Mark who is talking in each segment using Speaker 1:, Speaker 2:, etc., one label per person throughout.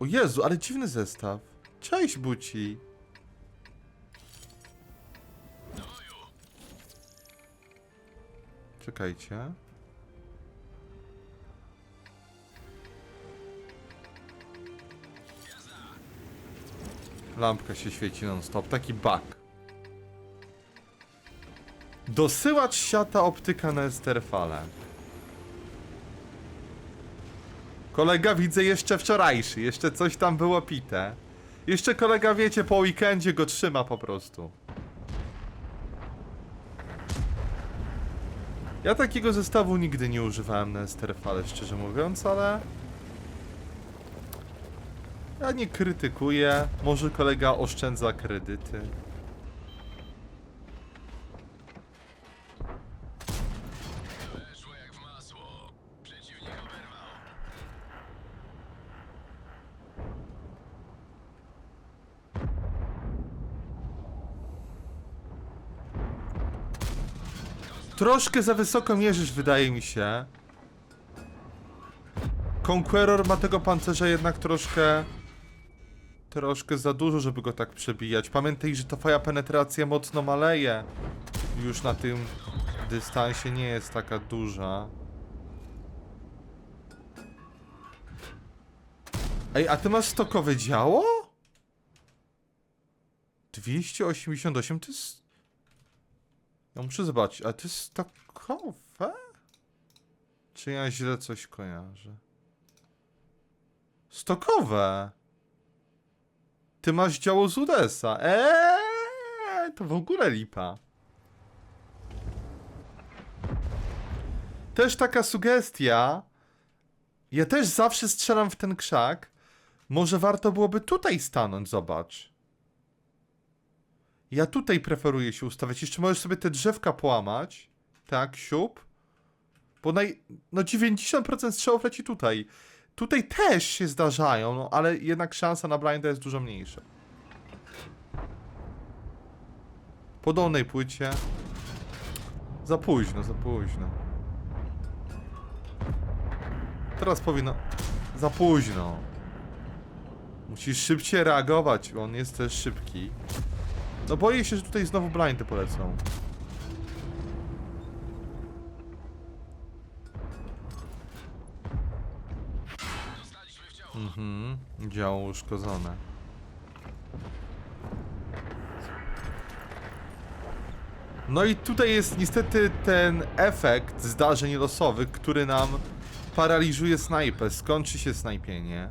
Speaker 1: O Jezu, ale dziwny zestaw. Cześć, Buci. Czekajcie. Lampka się świeci non-stop. Taki bug. Dosyłacz siata optyka na Esterfale. Kolega widzę jeszcze wczorajszy, jeszcze coś tam było pite. Jeszcze kolega wiecie, po weekendzie go trzyma po prostu. Ja takiego zestawu nigdy nie używałem na Esterfale, szczerze mówiąc, ale... Ja nie krytykuję, może kolega oszczędza kredyty.
Speaker 2: Weszło jak w masło. Przeciwnik oberwał.
Speaker 1: Troszkę za wysoko mierzysz, wydaje mi się. Conqueror ma tego pancerza jednak troszkę... Troszkę za dużo, żeby go tak przebijać. Pamiętaj, że to twoja penetracja mocno maleje. Już na tym dystansie nie jest taka duża. Ej, a ty masz stokowe działo? 288 to jest... Ja muszę zobaczyć, a to jest stokowe? Czy ja źle coś kojarzę? Stokowe! Ty masz działo z Udesa. Eee, to w ogóle lipa. Też taka sugestia. Ja też zawsze strzelam w ten krzak. Może warto byłoby tutaj stanąć, zobacz. Ja tutaj preferuję się ustawiać. Jeszcze możesz sobie te drzewka połamać. Tak, siup. Bo naj... No 90% strzałów leci tutaj. Tutaj też się zdarzają, no ale jednak szansa na blinda jest dużo mniejsza. Po dolnej płycie. Za późno, za późno. Teraz powinno... Za późno. Musisz szybciej reagować, on jest też szybki. No boję się, że tutaj znowu blindy polecą. Mhm, działo uszkodzone. No i tutaj jest niestety ten efekt zdarzeń losowych, który nam paraliżuje snajpę. Skończy się snajpienie.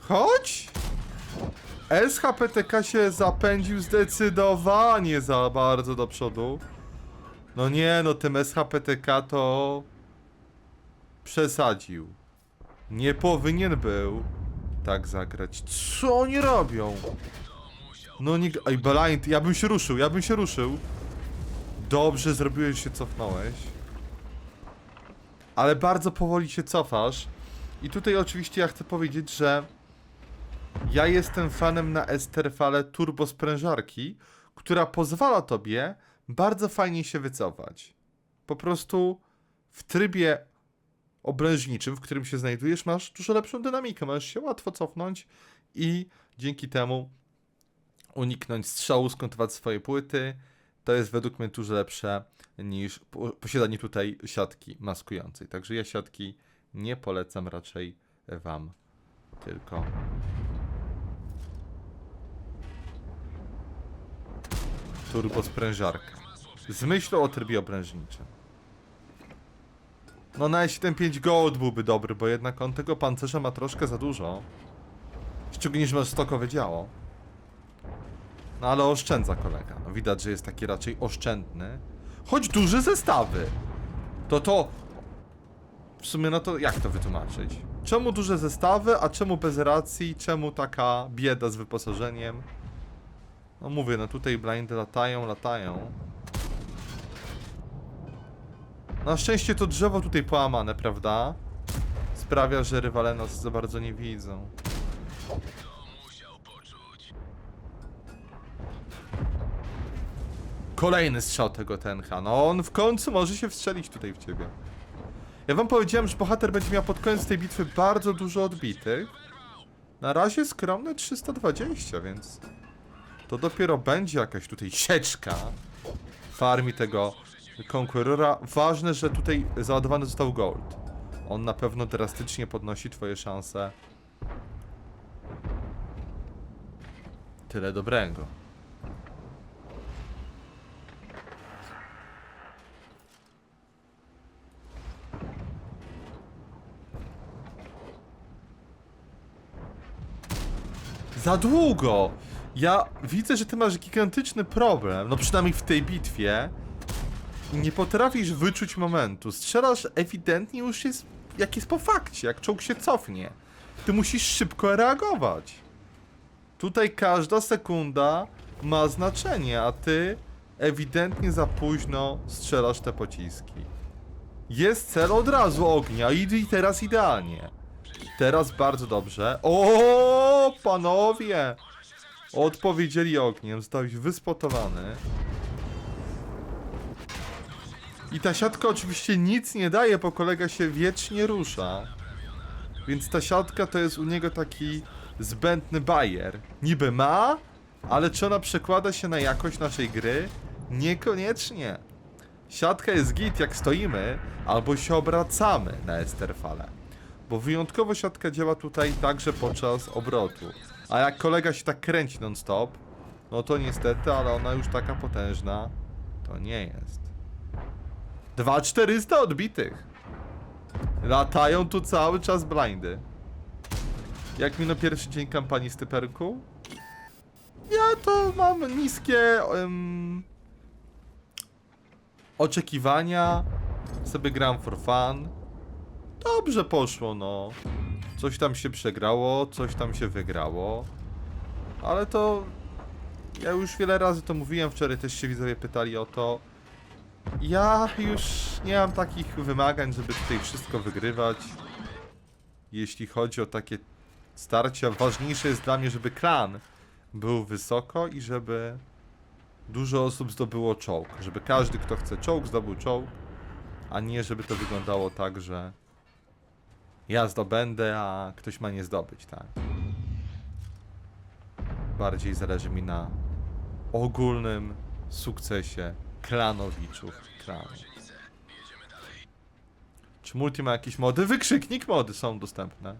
Speaker 1: Chodź! SHPTK się zapędził zdecydowanie za bardzo do przodu. No nie, no tym SHPTK to przesadził. Nie powinien był tak zagrać. Co oni robią? No nie... Ej, Blind, ja bym się ruszył, ja bym się ruszył. Dobrze zrobiłeś, się cofnąłeś. Ale bardzo powoli się cofasz. I tutaj oczywiście ja chcę powiedzieć, że ja jestem fanem na Esterfale turbo sprężarki, która pozwala tobie bardzo fajnie się wycofać. Po prostu w trybie obrężniczym, w którym się znajdujesz, masz dużo lepszą dynamikę. Możesz się łatwo cofnąć i dzięki temu uniknąć strzału, skontować swoje płyty. To jest według mnie dużo lepsze niż po- posiadanie tutaj siatki maskującej. Także ja siatki nie polecam raczej wam. Tylko turbo sprężarka. Z myślą o trybie obrężniczym. No na S75 Gold byłby dobry, bo jednak on tego pancerza ma troszkę za dużo. Szczególnie, że masz stokowe działo. No ale oszczędza kolega. No widać, że jest taki raczej oszczędny. Choć duże zestawy. To to... W sumie no to jak to wytłumaczyć? Czemu duże zestawy, a czemu bez racji? Czemu taka bieda z wyposażeniem? No mówię, no tutaj blindy latają, latają. Na szczęście to drzewo tutaj połamane, prawda? Sprawia, że rywale nas za bardzo nie widzą. Kolejny strzał tego tencha. No on w końcu może się wstrzelić tutaj w ciebie. Ja wam powiedziałem, że bohater będzie miał pod koniec tej bitwy bardzo dużo odbitych. Na razie skromne 320, więc to dopiero będzie jakaś tutaj sieczka farmi tego Conquerora. Ważne, że tutaj załadowany został gold. On na pewno drastycznie podnosi twoje szanse. Tyle dobrego. Za długo! Ja widzę, że ty masz gigantyczny problem, no przynajmniej w tej bitwie. Nie potrafisz wyczuć momentu. Strzelasz ewidentnie już jest, jak jest po fakcie, jak czołg się cofnie. Ty musisz szybko reagować. Tutaj każda sekunda ma znaczenie, a ty ewidentnie za późno strzelasz te pociski. Jest cel od razu ognia i teraz idealnie. Teraz bardzo dobrze. O, panowie! Odpowiedzieli ogniem, zostałeś wyspotowany. I ta siatka oczywiście nic nie daje, bo kolega się wiecznie rusza. Więc ta siatka to jest u niego taki zbędny bajer. Niby ma, ale czy ona przekłada się na jakość naszej gry? Niekoniecznie. Siatka jest git jak stoimy, albo się obracamy na Esterfale. Bo wyjątkowo siatka działa tutaj także podczas obrotu. A jak kolega się tak kręci non-stop, no to niestety, ale ona już taka potężna to nie jest. 2400 odbitych. Latają tu cały czas blindy. Jak minął pierwszy dzień kampanii z typerku? Ja to mam niskie em, oczekiwania. Sobie gram for fun. Dobrze poszło, no. Coś tam się przegrało, coś tam się wygrało. Ale to. Ja już wiele razy to mówiłem, wczoraj też się widzowie pytali o to. Ja już nie mam takich wymagań, żeby tutaj wszystko wygrywać. Jeśli chodzi o takie starcia, ważniejsze jest dla mnie, żeby klan był wysoko i żeby dużo osób zdobyło czołg. Żeby każdy, kto chce czołg, zdobył czołg, a nie żeby to wyglądało tak, że ja zdobędę, a ktoś ma nie zdobyć, tak. Bardziej zależy mi na ogólnym sukcesie klanowiczów klanu. Czy multi ma jakieś mody? Wykrzyknik mody są dostępne.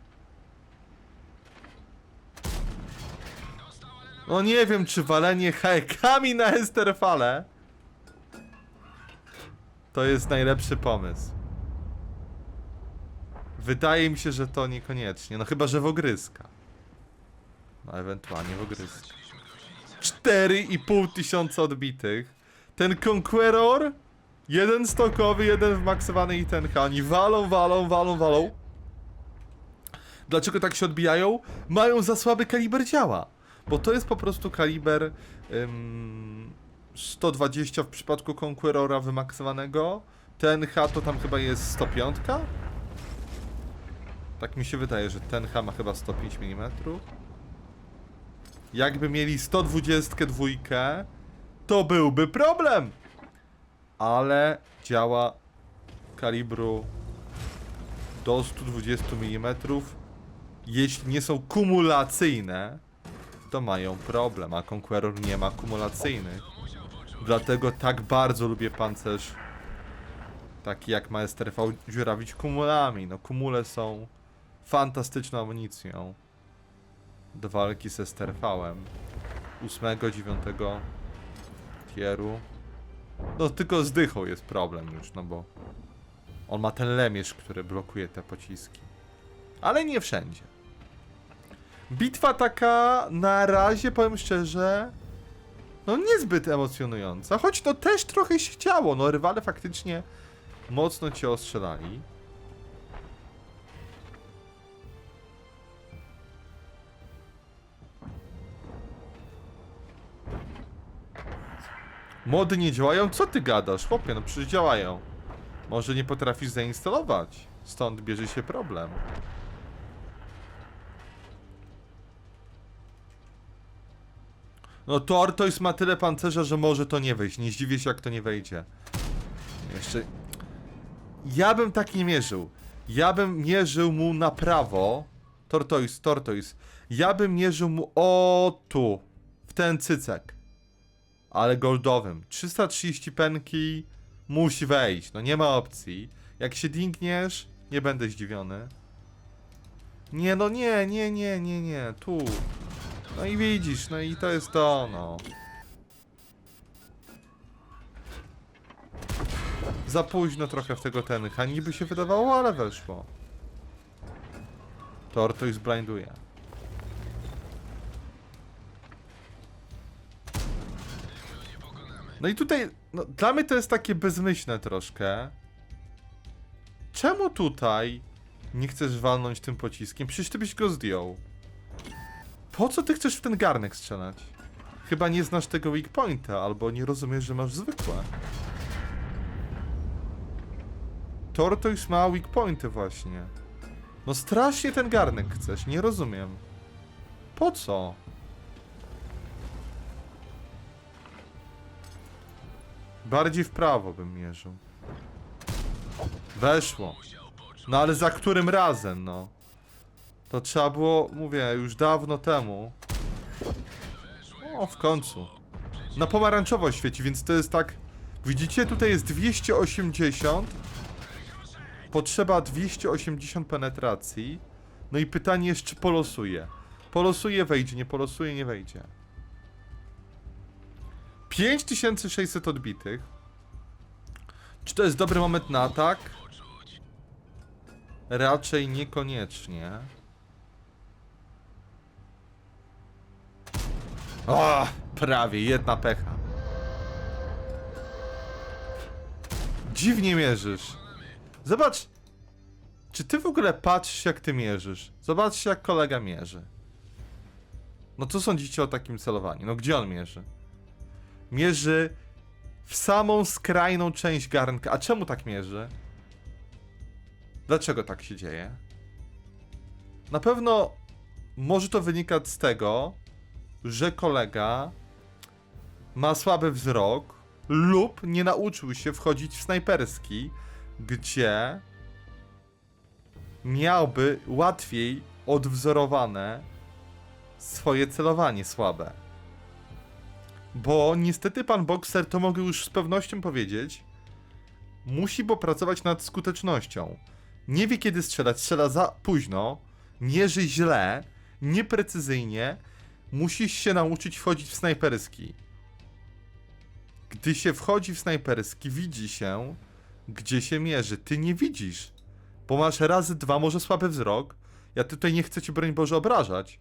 Speaker 1: No nie wiem, czy walenie hajkami na Esterfale to jest najlepszy pomysł. Wydaje mi się, że to niekoniecznie. No chyba, że w ogryska. No ewentualnie w ogryska. 4,5 tysiąca odbitych. Ten Conqueror, jeden stokowy, jeden wmaksowany i ten Hani. Walą, walą, walą, walą. Dlaczego tak się odbijają? Mają za słaby kaliber działa. Bo to jest po prostu kaliber ym, 120 w przypadku Conquerora wymaksowanego. Ten H to tam chyba jest 105? Tak mi się wydaje, że ten H ma chyba 105 mm. Jakby mieli 122, to byłby problem. Ale działa kalibru do 120 mm. Jeśli nie są kumulacyjne, to mają problem, a Conqueror nie ma kumulacyjnych. Dlatego tak bardzo lubię pancerz taki jak ma STRV dziurawić kumulami. No kumule są fantastyczną amunicją do walki ze sterfałem 8, 9 tieru. No tylko z dychą jest problem już, no bo on ma ten lemierz, który blokuje te pociski. Ale nie wszędzie. Bitwa taka na razie, powiem szczerze, no niezbyt emocjonująca, choć to też trochę się chciało, no rywale faktycznie mocno cię ostrzelali. Mody nie działają? Co ty gadasz, chłopie? No przecież działają. Może nie potrafisz zainstalować. Stąd bierze się problem. No Tortoise ma tyle pancerza, że może to nie wejść. Nie zdziwię się, jak to nie wejdzie. Jeszcze... ja bym tak nie mierzył. Ja bym mierzył mu na prawo. Tortoise, tortoise. Ja bym mierzył mu o tu. W ten cycek. Ale goldowym. 330 penki musi wejść. No nie ma opcji. Jak się dinkniesz, nie będę zdziwiony. Nie, no nie, nie, nie, nie, nie. Tu. No i widzisz, no i to jest to, no. Za późno trochę w tego tencha. Niby się wydawało, ale weszło. Tortoise blinduje. No i tutaj, no, dla mnie to jest takie bezmyślne troszkę. Czemu tutaj nie chcesz walnąć tym pociskiem? Przecież ty byś go zdjął. Po co ty chcesz w ten garnek strzelać? Chyba nie znasz tego weak pointa, albo nie rozumiesz, że masz zwykłe. Tortoise ma weak pointy właśnie. No strasznie ten garnek chcesz, nie rozumiem. Po co? Bardziej w prawo bym mierzył. Weszło. No ale za którym razem, no? To trzeba było, mówię, już dawno temu. O, w końcu. Na pomarańczowo świeci, więc to jest tak... Widzicie, tutaj jest 280. Potrzeba 280 penetracji. No i pytanie jest, czy polosuje. Polosuje, wejdzie, nie polosuje, nie wejdzie. 5600 odbitych. Czy to jest dobry moment na atak? Raczej niekoniecznie. O, prawie jedna pecha. Dziwnie mierzysz. Zobacz. Czy ty w ogóle patrzysz, jak ty mierzysz? Zobaczcie, jak kolega mierzy. No co sądzicie o takim celowaniu? No gdzie on mierzy? Mierzy w samą skrajną część garnka. A czemu tak mierzy? Dlaczego tak się dzieje? Na pewno może to wynikać z tego, że kolega ma słaby wzrok lub nie nauczył się wchodzić w snajperski, gdzie miałby łatwiej odwzorowane swoje celowanie słabe. Bo niestety pan bokser, to mogę już z pewnością powiedzieć, musi popracować nad skutecznością. Nie wie kiedy strzelać, strzela za późno, mierzy źle, nieprecyzyjnie, musisz się nauczyć wchodzić w snajperski. Gdy się wchodzi w snajperski, widzi się, gdzie się mierzy. Ty nie widzisz, bo masz razy dwa, może słaby wzrok. Ja tutaj nie chcę cię, broń Boże, obrażać.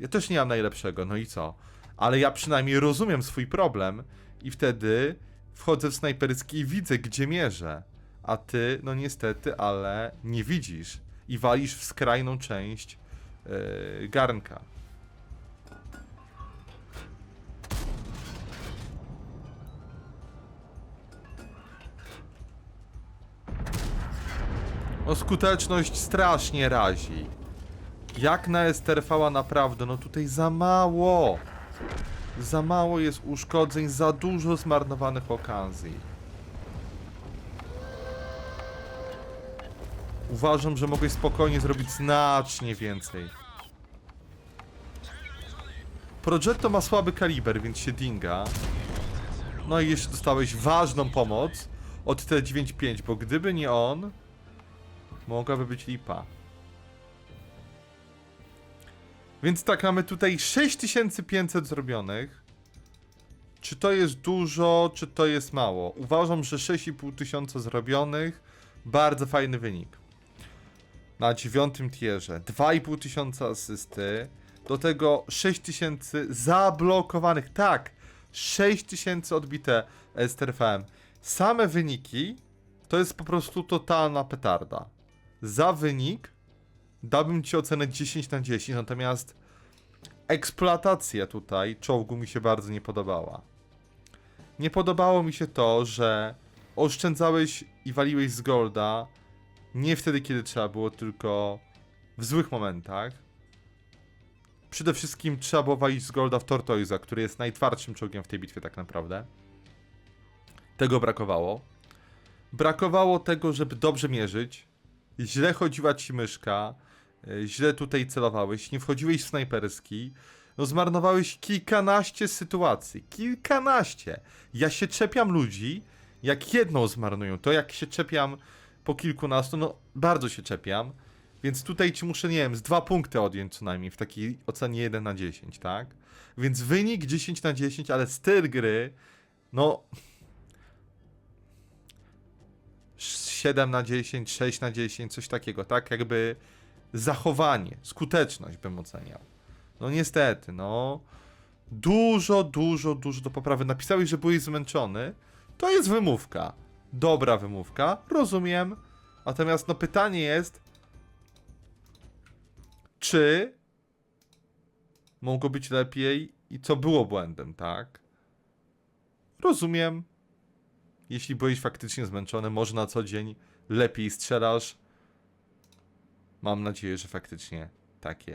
Speaker 1: Ja też nie mam najlepszego, no i co? Ale ja przynajmniej rozumiem swój problem i wtedy wchodzę w snajperski i widzę, gdzie mierzę. A ty, no niestety, ale nie widzisz i walisz w skrajną część yy, garnka. No skuteczność strasznie razi. Jak na Esterfała naprawdę, no tutaj za mało. Za mało jest uszkodzeń, za dużo zmarnowanych okazji. Uważam, że mogłeś spokojnie zrobić znacznie więcej. Progetto ma słaby kaliber, więc się dinga. No i jeszcze dostałeś ważną pomoc od T95, bo gdyby nie on, mogłaby być lipa. Więc tak, mamy tutaj 6500 zrobionych. Czy to jest dużo, czy to jest mało? Uważam, że 6500 zrobionych, bardzo fajny wynik. Na dziewiątym tierze 2500 asysty, do tego 6000 zablokowanych, tak, 6000 odbite STRFM. Same wyniki to jest po prostu totalna petarda. Za wynik dałbym ci ocenę 10 na 10, natomiast eksploatacja tutaj czołgu mi się bardzo nie podobała. Nie podobało mi się to, że oszczędzałeś i waliłeś z golda nie wtedy, kiedy trzeba było, tylko w złych momentach. Przede wszystkim trzeba było walić z golda w Tortoiza, który jest najtwardszym czołgiem w tej bitwie tak naprawdę. Tego brakowało. brakowało tego, żeby dobrze mierzyć. Źle chodziła ci myszka. E, Źle tutaj celowałeś. Nie wchodziłeś w snajperski. No zmarnowałeś kilkanaście sytuacji. Kilkanaście. Ja się czepiam ludzi, jak jedną zmarnują. To jak się czepiam po kilkunastu, no bardzo się czepiam. Więc tutaj ci muszę, nie wiem, z dwa punkty odjąć co najmniej w takiej ocenie 1 na 10, tak? Więc wynik 10 na 10, ale styl gry, no 7 na 10, 6 na 10, coś takiego, tak? Jakby zachowanie, skuteczność bym oceniał. No niestety, no. Dużo, dużo, dużo do poprawy. Napisałeś, że byłeś zmęczony. To jest wymówka. Dobra wymówka, rozumiem. Natomiast no pytanie jest, czy mogło być lepiej i co było błędem, tak? Rozumiem. Jeśli byłeś faktycznie zmęczony, może na co dzień lepiej strzelasz. Mam nadzieję, że faktycznie tak jest.